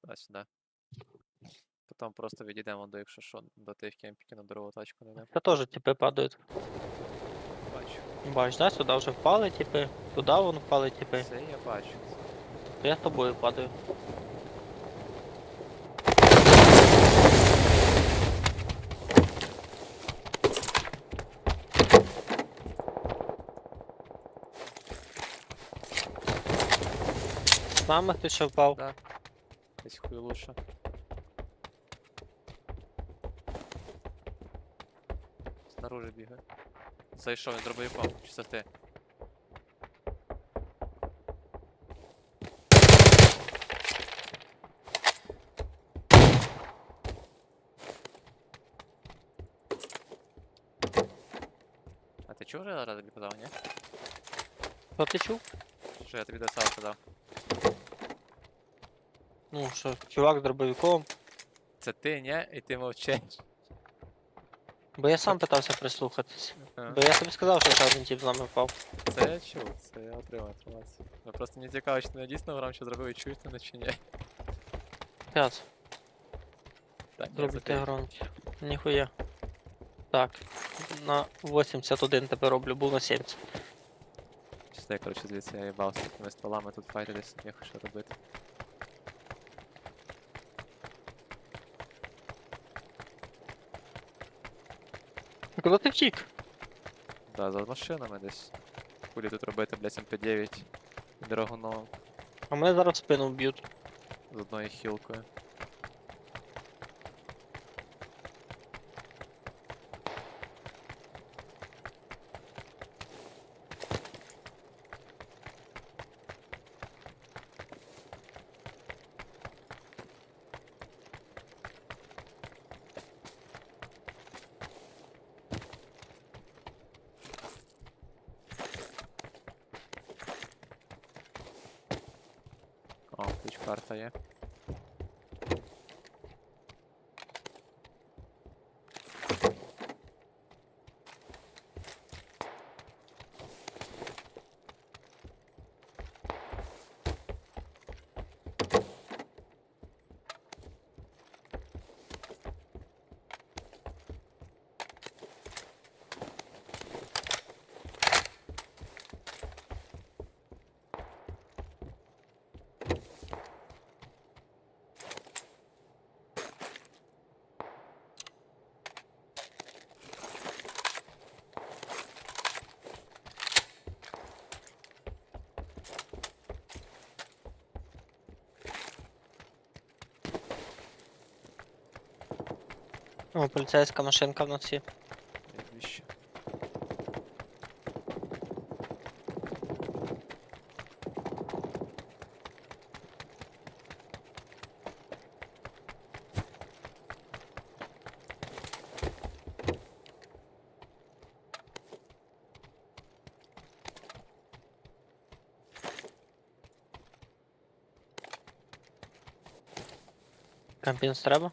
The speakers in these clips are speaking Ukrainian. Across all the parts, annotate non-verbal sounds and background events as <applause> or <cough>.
Сюди-сюди. Потім просто відійдемо до, якщо що, до тих кемпіків на дорогу тачку не йдемо. Це теж типи падають. Бачу. Бач, да, сюди вже впали типи, туди вон впали типи. Це я бачу. То я з тобою падаю. З нами хтось ще впав. Да. Десь хуй лучше. Снаружи бігає. Зайшов, він пав. Чи це ти? А ти чув вже зараз тобі казав, ні? Що ти чув? Що я тобі до цього казав? Ну, що чувак з дробовиком. Це ти, ні? І ти мовчиш. Бо я сам питався прислухатись. Ага. Бо я тобі сказав, що ще один тип з нами впав. Це я чув, це я отримав інформацію. Ну просто мені цікаво, чи ти не дійсно грам, що зробив і чуєш ти мене чи ні. П'ять. Так, ні, це Зробити ти. громче. Ніхуя. Так. На 81 тепер роблю, був на 70. Чисто я, коротше, звідси я їбався з такими стволами, тут файтились, не що робити. Куди ти втік? Да, за машинами десь. Кулі тут робити, блядь, МП9 і драгуном А мене зараз в спину вб'ють. з одною хілкою. О, поліцейська машинка в носі. Є віще. Кампінс треба?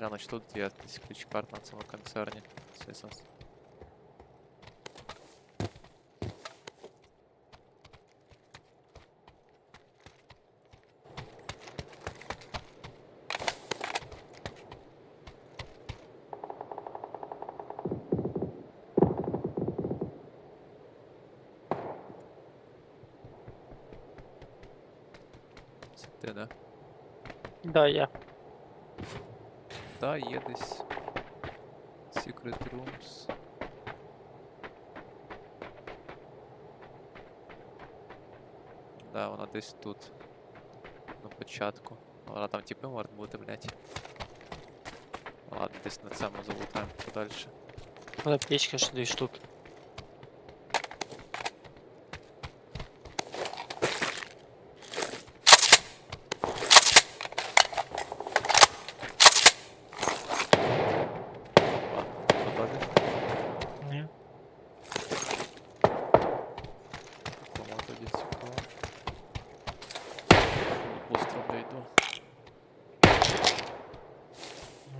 Гляну, чи тут є якийсь ключ карт на цьому концерні. Сесенс. Це ти, да? Да, я Да, є десь. Secret Rooms. Да, вона десь тут. На початку. Вона там типи можуть бути, блядь. Ладно, десь на цьому залутаємо подальше. Але пічка ще дві штуки.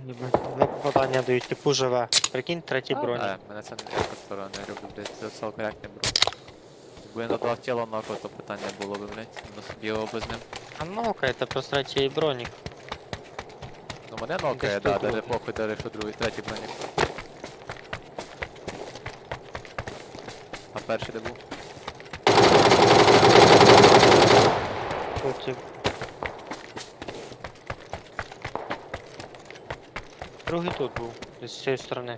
Два попадання дають, типу живе. Прикинь, третій бронь. Е, мене це не яка не люблю, блядь, це цілком як не. Якби я надав тіло нахуй, то питання було б, блядь, на собі його без ним. А ну це просто третій бронік. Ну мене нокає, Десь да, тут даже похуй, даже що другий, третій бронік. А перший де був? Потім. Другий тут був, десь з цієї сторони.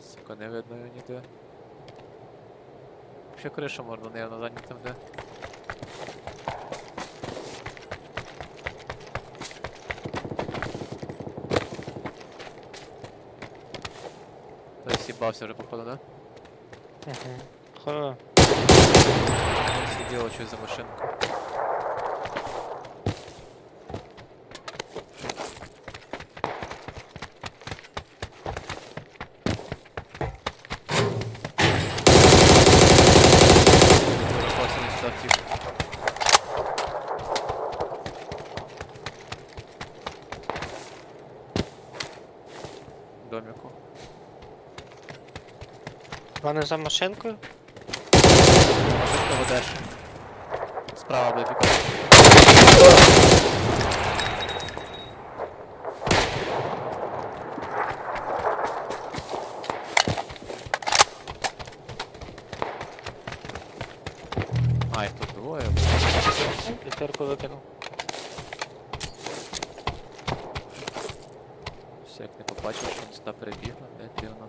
Сука, не видно його ніде. Ще кришу можна, не на задній там де. Та сібався вже походу, да? Угу. Хо... Сиділо щось за машинку. Вираховувався на сюди втік. Доміку. Вони за машинкою? Машинку ведеш. Справа буде пікати. А, їх тут двоє. П'ятерку. Все, як не побачив, що він сюди перебігли, блядь, дивно.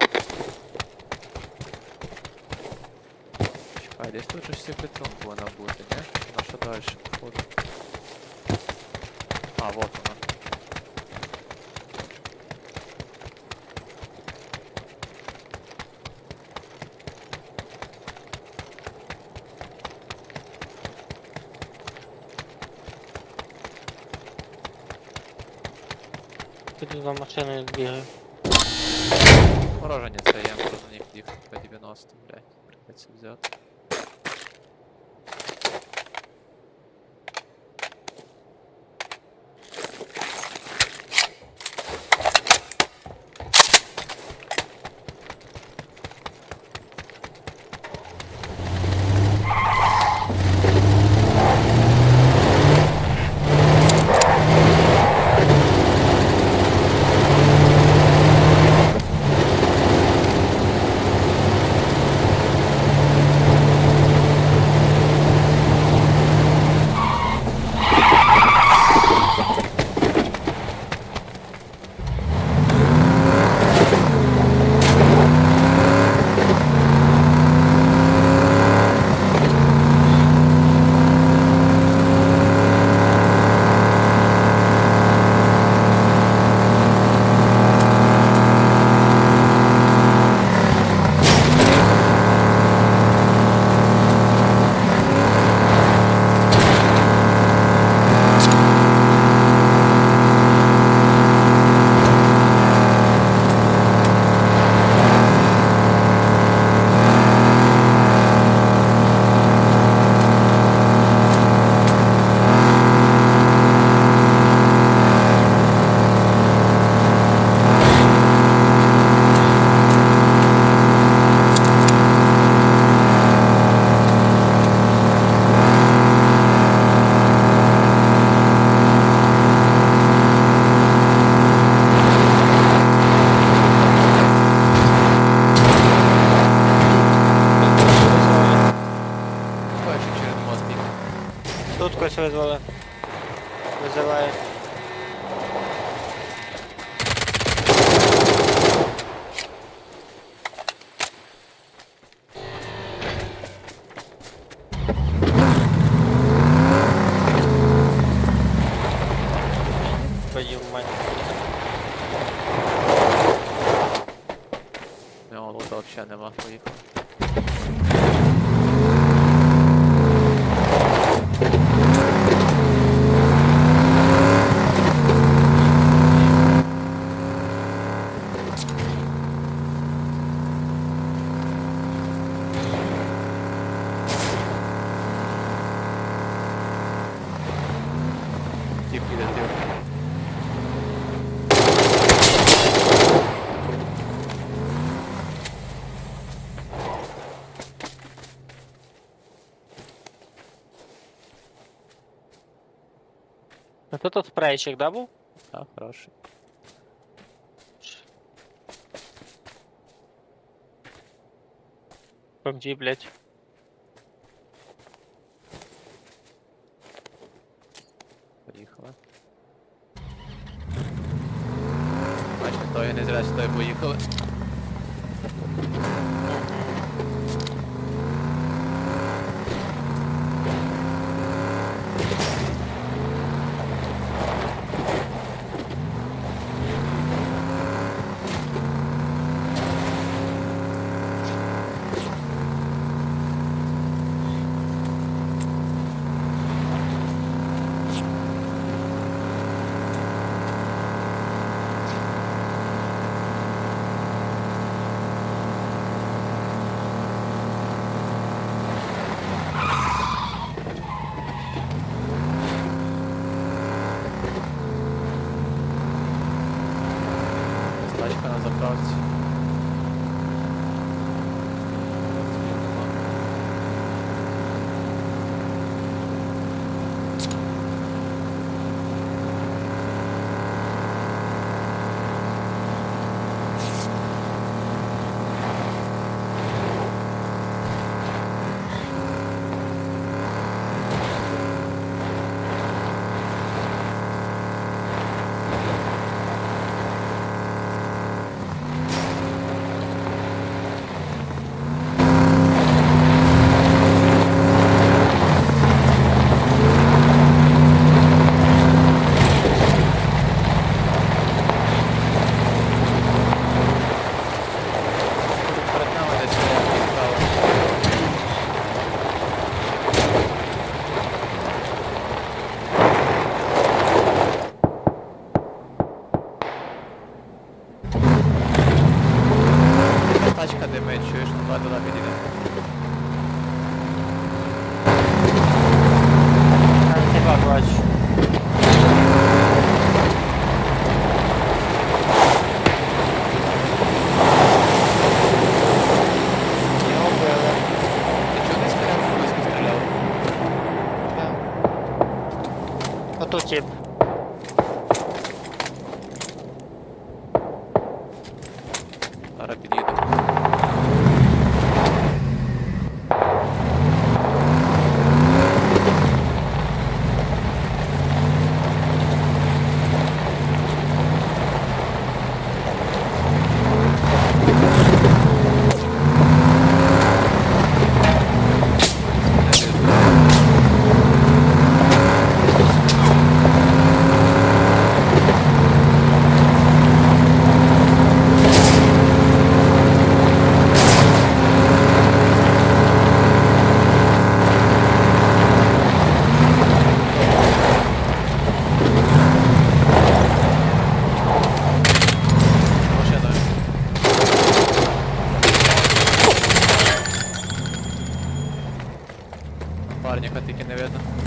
Чекай, десь тут же всі притом повинна бути, не? Вона що далі, походу. А, вот вона. Піду за машиною бігаю. Морожені це я на них їх по 90, блядь. Придеться взяти. визвали. Визиває. Твою мать. Не, лута взагалі нема поїхав. Кто-то спрейчик, да, был? Да, хороший. Помди, блядь. Поїхали. Бачите, то я не зря, що то поїхали. tartışılır. Ото тип. наверное.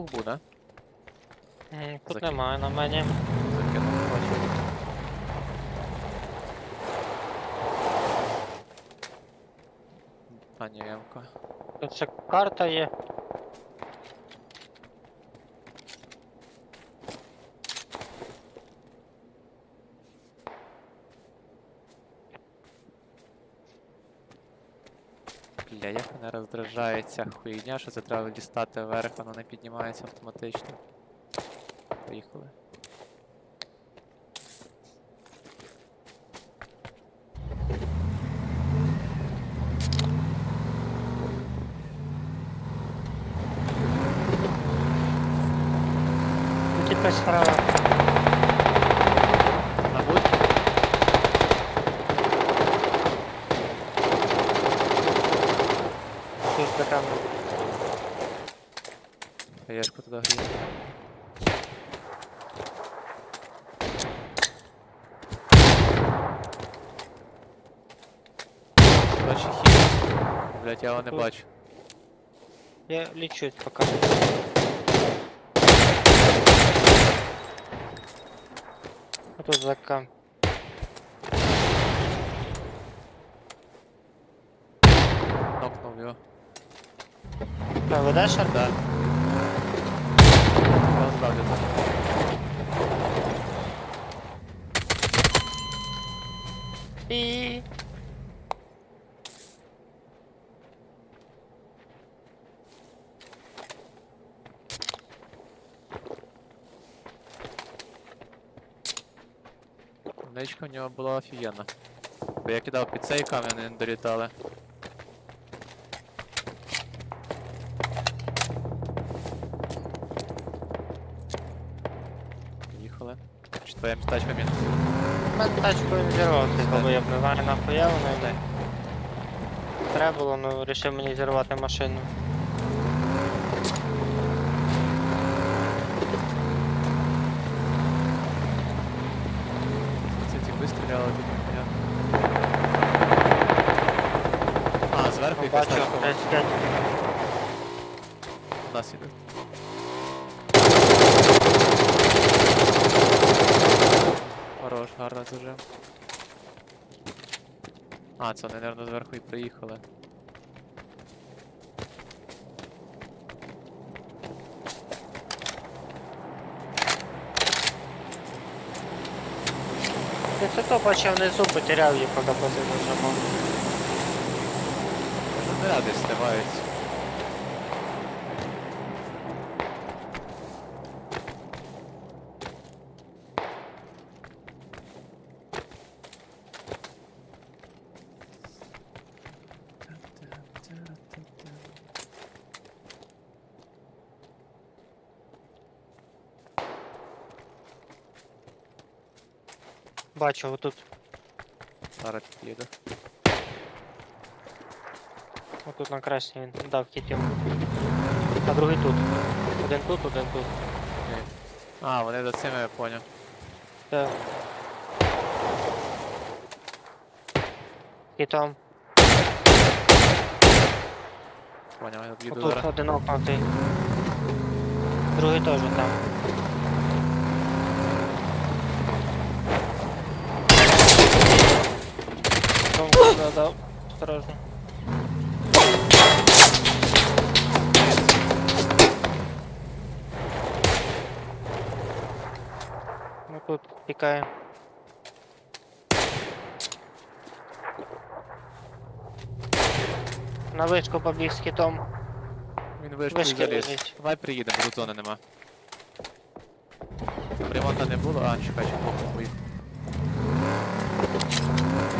лук буде. Е, тут Закинь. немає на мені. Закинув. А ні, ямка. Тут ще карта є. Мене хуйня, що це треба дістати вверх, воно не піднімається автоматично. Поїхали. Якась справа. Тут за камерою. Хаєшку туди грію. Бачу хід. Блять, я його не Тут. бачу. Я лічу поки. А тут за кам. Нокнув його. Ведеш арт? Да. Я справді так. І... Нечка в нього була офігенна. Бо я кидав під цей камінь, не долітали. Чи твоя тачка мінус? Мене тачку зірвався, коли я б не нахуя воно йде. Треба було, ну вирішив мені зірвати машину. Це ті вистріляли тут непонятно. А, зверху якась Бачу, тачка у нас іде. Гарно. А, це вони, мабуть, зверху і приїхали. Ти це то бачив внизу, потеряв її, поки позивно нажимав. Не стиваються. Бачу, отут. Зараз під'їду. Отут на красній він дав кітів. А другий тут. Один тут, один тут. Окей. А, вони за цими я поняв. Так. І там. Поняв, я об'їду Отут зараз. один окнутий. Другий теж там. Там, да, да, осторожно. Ну тут тікає. На вишку побіг з китом. Він вишку Вишки заліз. лежить. Давай приїдемо, тут зони нема. Ремонта не було, а, чекай, похуй поїхав.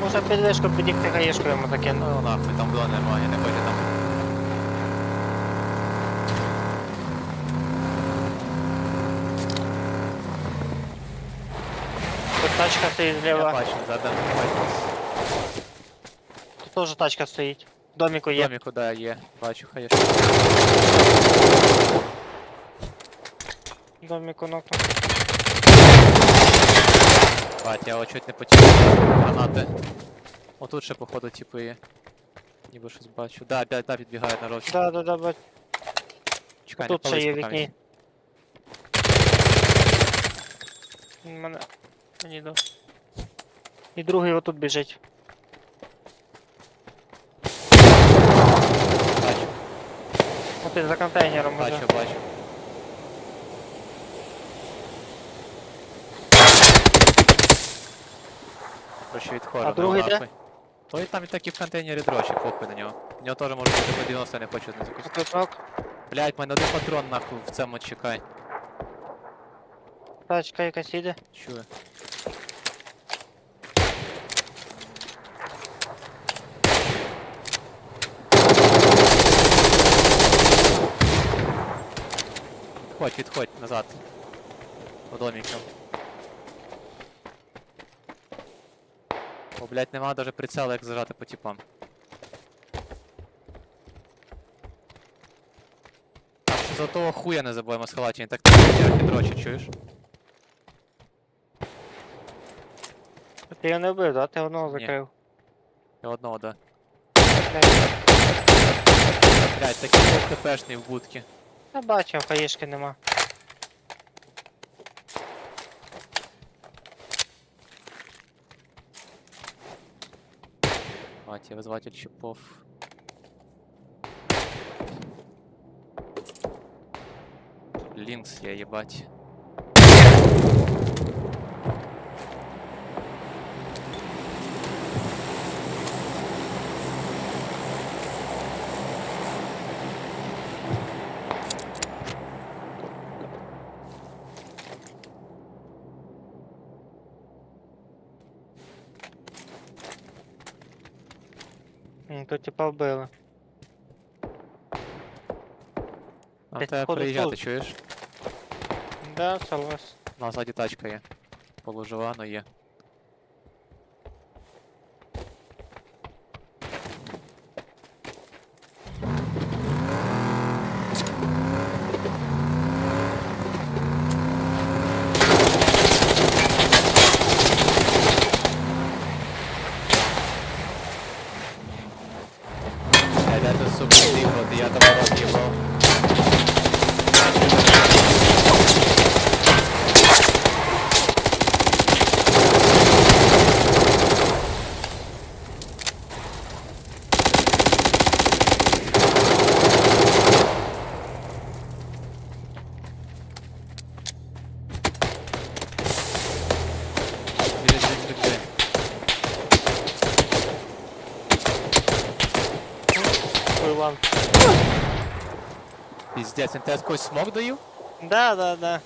Може під вишку підігти гаєшку йому закину. Ну нахуй, там зони нема, я не хочу там. Тут тачка стоїть Я зліва. бачу, задам Тут теж тачка стоїть. В доміку є. Доміку, да, є. Бачу, хай є. В доміку нокну. Бать, я його чуть не потягнув. Гранати. Отут ще, походу, типи є. Ніби щось бачу. Да, да, да, підбігають на розвідку. Да, да, да, бать. Чекай, Тут ще є вікні. Мене. Мені до. І другий отут біжить. Ти за контейнером Бачу, уже. бачу. Короче, від хору. А другий де? Той там і так і в контейнері дрочить, похуй на нього. У нього теж може бути по 90 не хочу не закусити. Тут ног. Блять, мене один патрон нахуй в цьому чекай. Тачка якась їде. Чую. Відходь, відходь назад. По доміку. О, блять, нема даже прицела, як зажати по типам. За того хуя не забуваємо сховати, він так трохи дрочить, чуєш? Ти його не вбив, да? Ти одного закрив. І одного, да. Блять, такий був хпшний в будці. Я бачив, хаєшки нема. Мать, я щипов. Линкс, я ебать. М, Тут типа вбили. А треба походу, приїжджати, тут. чуєш? Да, согласен. У нас ззаді тачка є. Полужива, но є. Я де тут субтитрів, от я там рот їбав. Біжить, біжить, біжить. Ой, ладно. Піздець, він тебе якийсь смок даю? Да, да, да.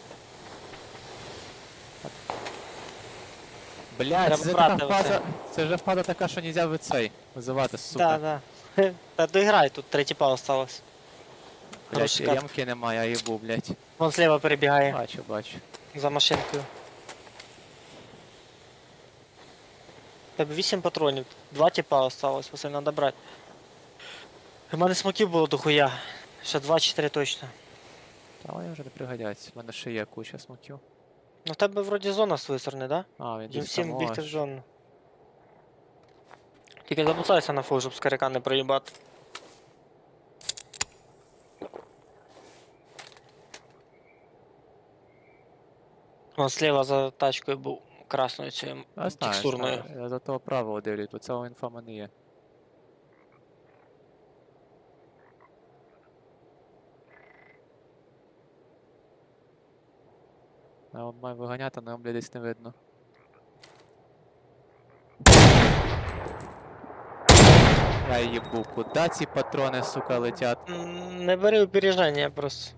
Блядь, Треба це брати така оце. фаза, це вже фаза така, що нельзя в цей визивати, сука. Да, да. <laughs> Та доіграй, тут три тіпа осталось. Блядь, Хороший ремки немає, я їбу, блядь. Вон слева перебігає Бачу, бачу. за машинкою. Тебе 8 патронів, два тіпа осталось, Василь, надо брати. У мене смоків було дохуя. Ще 2-4 точно. Та вони вже не пригодяться, в мене ще є куча смоків. Ну в тебе вроді зона з твоєї сторони, да? А, він Їм десь всім там бігти в аж. зону. Тільки запускайся на фул, щоб скаряка не проїбати. Вон слева за тачкою був красною цією Я знаю, текстурною. знаю. Я за того правого дивлюсь, бо цього інфа мене є. Я маю виганяти, але блядь, десь не видно. Я їбу, куди ці патрони, сука, летять? Не бери опереження просто.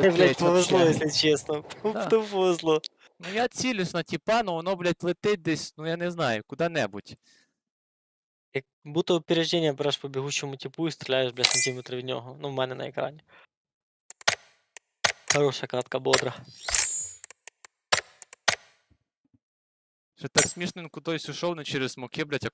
Хорош. Блядь, повезло, если честно. <laughs> Да. Повезло. Ну я цілюсь на тіпа, ну воно, блядь, летить десь, ну я не знаю, куди-небудь. Як будто опереження береш по бігучому типу і стріляєш, блядь, сантиметр від нього. Ну, в мене на екрані. Хороша катка, бодра. Що так смішно, він кудись ушов не через смоки, блядь, а